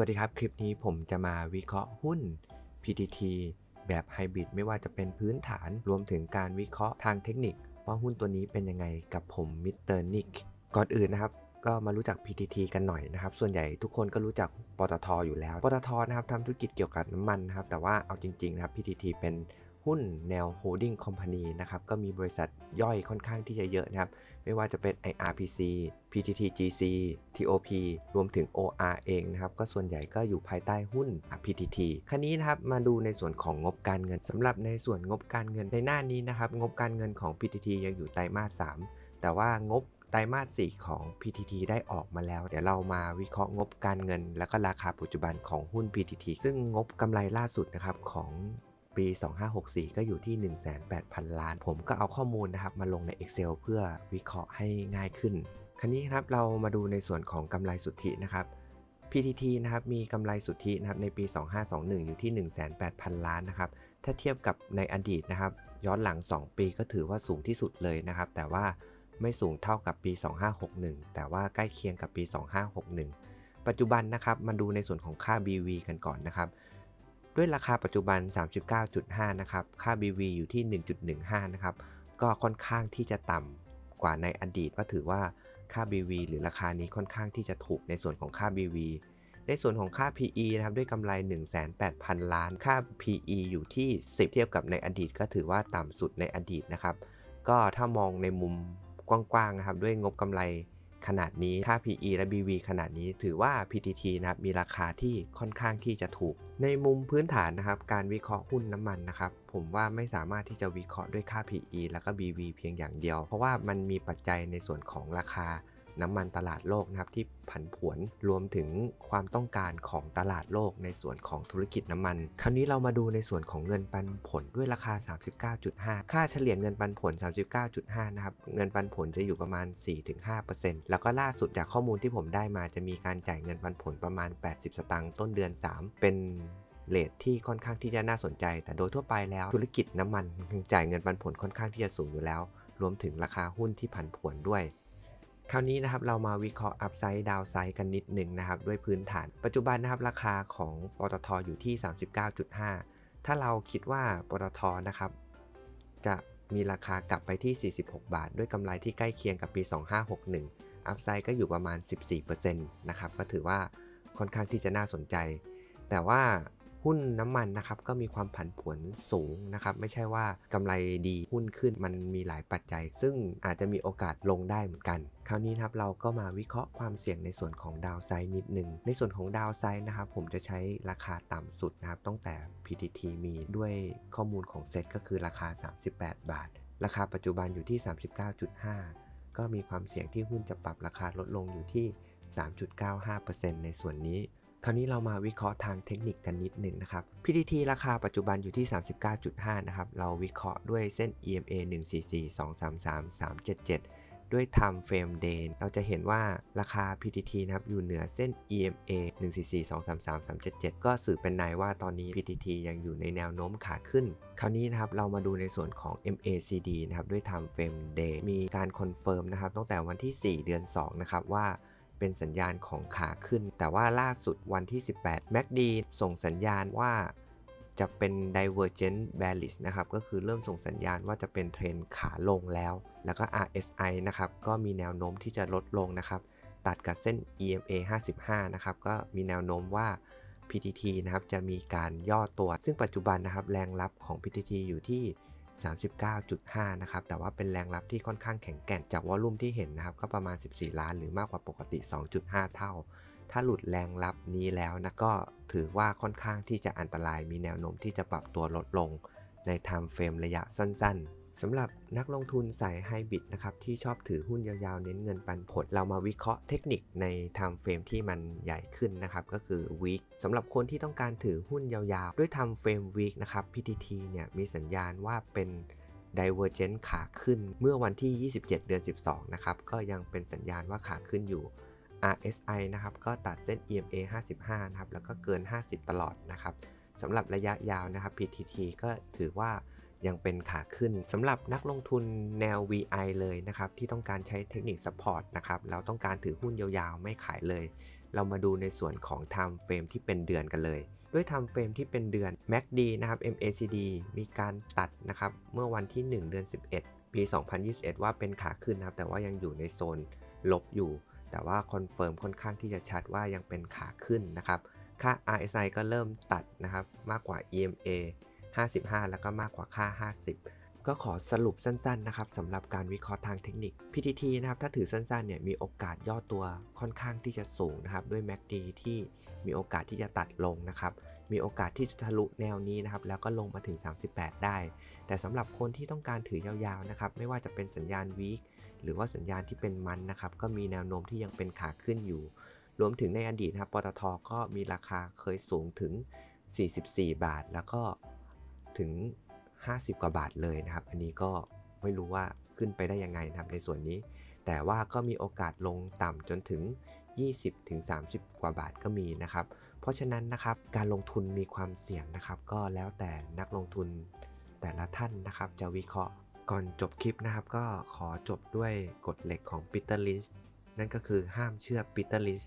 วัสดีครับ คลิปนี้ผมจะมาวิเคราะห์หุ้น PTT แบบไฮบริดไม่ว่าจะเป็นพื้นฐานรวมถึงการวิเคราะห์ทางเทคนิค ว่าหุ้นตัวนี้เป็นยังไงกับผมมิสเตอร์นิกก่อนอื่นนะครับ ก็มารู้จัก PTT กันหน่อยนะครับ ส่วนใหญ่ทุกคนก็รู้จักปตทอยู่แล้ว ปตทนะครับทำธุรกิจเกี่ยวกับน้ำมันนะครับแต่ว่าเอาจริงๆนะครับ PTT เป็น หุ้นแนว holding company นะครับก็มีบริษัทย่อยค่อนข้างที่จะเยอะนะครับ ไม่ว่าจะเป็น IRPC PTTGC TOP รวมถึง OR เองนะครับ ก็ส่วนใหญ่ก็อยู่ภายใต้หุ้น PTT คราวนี้นะครับมาดูในส่วนของงบการเงินสำหรับในส่วนงบการเงินในหน้านี้นะครับ งบการเงินของ PTT ยังอยู่ไตรมาส 3 แต่ว่างบไตรมาส 4 ของ PTT ได้ออกมาแล้ว เดี๋ยวเรามาวิเคราะห์งบการเงิน และก็ราคาปัจจุบันของหุ้น PTT ซึ่งงบกำไรล่าสุดนะครับของ ปี 2564 ก็อยู่ที่ 1,800,000 ล้าน ผมก็เอาข้อมูลนะครับมาลงใน Excel เพื่อวิเคราะห์ให้ง่ายขึ้น คราวนี้ครับเรามาดูในส่วนของกำไรสุทธินะครับ PTT นะครับมีกำไรสุทธินะครับในปี 2521 อยู่ที่ 1,800,000 ล้านนะครับ ถ้าเทียบกับในอดีตนะครับ ย้อนหลัง 2 ปีก็ถือว่าสูงที่สุดเลยนะครับ แต่ว่าไม่สูงเท่ากับปี 2561 แต่ว่าใกล้เคียงกับปี 2561 ปัจจุบันนะครับมาดูในส่วนของค่า BV กันก่อนนะครับ ด้วยราคาปัจจุบัน 39.5 นะครับ ค่า BV อยู่ที่ 1.15 นะครับ ก็ค่อนข้างที่จะต่ำกว่าในอดีตก็ถือว่าค่า BV หรือราคานี้ค่อนข้างที่จะถูกในส่วนของค่า BV ในส่วนของค่า PE นะครับด้วยกำไร 1,800,000 ล้าน ค่า PE อยู่ที่ 10 เทียบกับในอดีต ก็ถือว่าต่ำสุดในอดีตนะครับ ก็ถ้ามองในมุมกว้างๆนะครับด้วยงบกำไร ขนาดนี้ค่า PE และ BV ขนาดนี้ถือว่า PTT นะครับมีราคาที่ค่อนข้างที่จะถูก ในมุมพื้นฐานนะครับการวิเคราะห์หุ้นน้ำมันนะครับผมว่าไม่สามารถที่จะวิเคราะห์ด้วยค่า PE แล้วก็ BV เพียงอย่างเดียว เพราะว่ามันมีปัจจัยในส่วนของราคา น้ำมันตลาดโลกนะครับที่ผันผวนรวมถึงความต้องการของตลาดโลกในส่วนของธุรกิจน้ำมัน คราวนี้เรามาดูในส่วนของเงินปันผลด้วยราคา 39.5 ค่าเฉลี่ยเงินปันผล 39.5 นะครับ เงินปันผลจะอยู่ประมาณ 4-5%แล้วก็ล่าสุดจากข้อมูลที่ผมได้มาจะมีการจ่ายเงินปันผลประมาณ 80 สตางค์ต้นเดือน 3 เป็นเลทที่ค่อนข้างที่จะน่าสนใจ แต่โดยทั่วไปแล้วธุรกิจน้ำมันจ่ายเงินปันผลค่อนข้างที่จะสูงอยู่แล้ว รวมถึงราคาหุ้นที่ผันผวนด้วย คราวนี้นะครับเรามาวิเคราะห์อัพไซด์ดาวไซด์กันนิดหนึ่งนะครับด้วยพื้นฐานปัจจุบันนะครับราคาของปตทอยู่ที่ 39.5 ถ้าเราคิดว่าปตทนะครับจะมีราคากลับไปที่ 46 บาท ด้วยกำไรที่ใกล้เคียงกับปี 2561 อัพไซด์ก็อยู่ประมาณ 14%นะครับก็ถือว่าค่อนข้างที่จะน่าสนใจ แต่ว่า หุ้นน้ำมันนะครับก็มีความผันผวนสูงนะครับไม่ใช่ว่ากำไรดีหุ้นขึ้นมันมีหลายปัจจัย ซึ่งอาจจะมีโอกาสลงได้เหมือนกัน คราวนี้นะครับเราก็มาวิเคราะห์ความเสี่ยงในส่วนของดาวไซด์นิดหนึ่งในส่วนของดาวไซด์นะครับผมจะใช้ราคาต่ำสุดนะครับตั้งแต่ PTT มีด้วยข้อมูลของเซตก็คือราคา 38 บาท ราคาปัจจุบันอยู่ที่ 39.5 ก็มีความเสี่ยงที่หุ้นจะปรับราคาลดลงอยู่ที่ 3.95%ในส่วนนี้ คราวนี้เรามาวิเคราะห์ทางเทคนิคกันนิดหนึ่งนะครับ PTT ราคาปัจจุบันอยู่ที่ 39.5 นะครับ เราวิเคราะห์ด้วยเส้น EMA 144 233 377 ด้วย Time Frame Day เราจะเห็นว่าราคา PTT นะครับอยู่เหนือเส้น EMA 144 233 377 ก็สื่อเป็นในว่าตอนนี้ PTT ยังอยู่ในแนวโน้มขาขึ้น คราวนี้นะครับเรามาดูในส่วนของ MACD นะครับด้วย Time Frame Day มีการคอนเฟิร์มนะครับตั้งแต่วันที่ 4 เดือน 2 นะครับว่า เป็นสัญญาณของขาขึ้น แต่ว่าล่าสุดวันที่ 18 MACD ส่งสัญญาณว่าจะเป็น Divergent Bearish นะครับ ก็คือเริ่มส่งสัญญาณว่าจะเป็นเทรนขาลงแล้ว แล้วก็ RSI นะครับ ก็มีแนวโน้มที่จะลดลงนะครับ ตัดกับเส้น EMA 55 นะครับ ก็มีแนวโน้มว่า PTT นะครับ จะมีการย่อตัว ซึ่งปัจจุบันนะครับ แรงรับของ PTT อยู่ที่ 39.5 นะครับ แต่ว่าเป็นแรงรับที่ค่อนข้างแข็งแกร่งจากวอลลุ่มที่เห็นนะครับ ก็ประมาณ 14 ล้านหรือมากกว่าปกติ 2.5 เท่า ถ้าหลุดแรงรับนี้แล้วนะก็ถือว่าค่อนข้างที่จะอันตรายมีแนวโน้มที่จะปรับตัวลดลงในไทม์เฟรมระยะสั้น ๆ สำหรับนักลงทุนสายไฮบริดนะครับที่ชอบถือหุ้นยาวๆ เน้นเงินปันผล เรามาวิเคราะห์เทคนิคใน time frame ที่มันใหญ่ขึ้นนะครับก็คือ week สำหรับคนที่ต้องการถือหุ้นยาวๆ ด้วย time frame week นะครับ PTT เนี่ยมีสัญญาณว่าเป็น Divergent ขาขึ้นเมื่อวันที่ 27 เดือน 12 นะครับก็ยังเป็นสัญญาณว่าขาขึ้นอยู่ RSI นะครับก็ตัดเส้น EMA 55 นะครับแล้วก็เกิน 50 ตลอดนะครับสำหรับระยะยาวนะครับ PTT ก็ถือว่า ยังเป็นขาขึ้นสำหรับนักลงทุนแนว VI เลยนะครับ ที่ต้องการใช้เทคนิค Support นะครับแล้วต้องการถือหุ้นยาวๆ ไม่ขายเลย เรามาดูในส่วนของ time frame ที่เป็นเดือนกันเลย ด้วย time frame ที่เป็นเดือน MACD นะครับ MACD มีการตัดนะครับ เมื่อวันที่ 1 เดือน 11 ปี 2021 ว่าเป็นขาขึ้นนะครับ แต่ว่ายังอยู่ในโซนลบอยู่ แต่ว่าคอนเฟิร์มค่อนข้างที่จะชัดว่ายังเป็นขาขึ้นนะครับ ค่า RSI ก็เริ่มตัดนะครับมากกว่า EMA 55 แล้วก็มากกว่าค่า 50 ก็ขอสรุปสั้นๆนะครับสำหรับการวิเคราะห์ทางเทคนิค PTT นะครับถ้าถือสั้นๆเนี่ยมีโอกาสย่อตัวค่อนข้างที่จะสูงนะครับด้วย MACD ที่มีโอกาสที่จะตัดลงนะครับมีโอกาสที่จะทะลุแนวนี้นะครับแล้วก็ลงมาถึง 38 ได้ แต่สำหรับคนที่ต้องการถือยาวๆนะครับไม่ว่าจะเป็นสัญญาณวีคหรือว่าสัญญาณที่เป็นมันนะครับก็มีแนวโน้มที่ยังเป็นขาขึ้นอยู่ รวมถึงในอดีตนะครับปตทก็มีราคาเคยสูงถึง 44 บาท แล้วก็ ถึง 50 กว่าบาทเลยนะครับ อันนี้ก็ไม่รู้ว่าขึ้นไปได้ยังไงนะครับในส่วนนี้ แต่ว่าก็มีโอกาสลงต่ำจนถึง 20ถึง30กว่าบาทก็มีนะครับ เพราะฉะนั้นนะครับการลงทุนมีความเสี่ยงนะครับ ก็แล้วแต่นักลงทุนแต่ละท่านนะครับ จะวิเคราะห์ก่อนจบคลิปนะครับ ก็ขอจบด้วยกฎเหล็กของปีเตอร์ลิสนั่นก็คือห้ามเชื่อปีเตอร์ลิส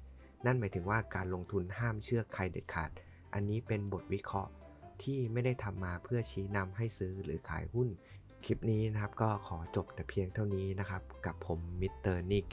นั่นหมายถึงว่าการลงทุนห้ามเชื่อใครเด็ดขาด อันนี้เป็นบทวิเคราะห์ ที่ไม่ได้ทำมาเพื่อชี้นำให้ซื้อหรือขายหุ้น คลิปนี้นะครับก็ขอจบแต่เพียงเท่านี้นะครับ กับผมมิสเตอร์นิก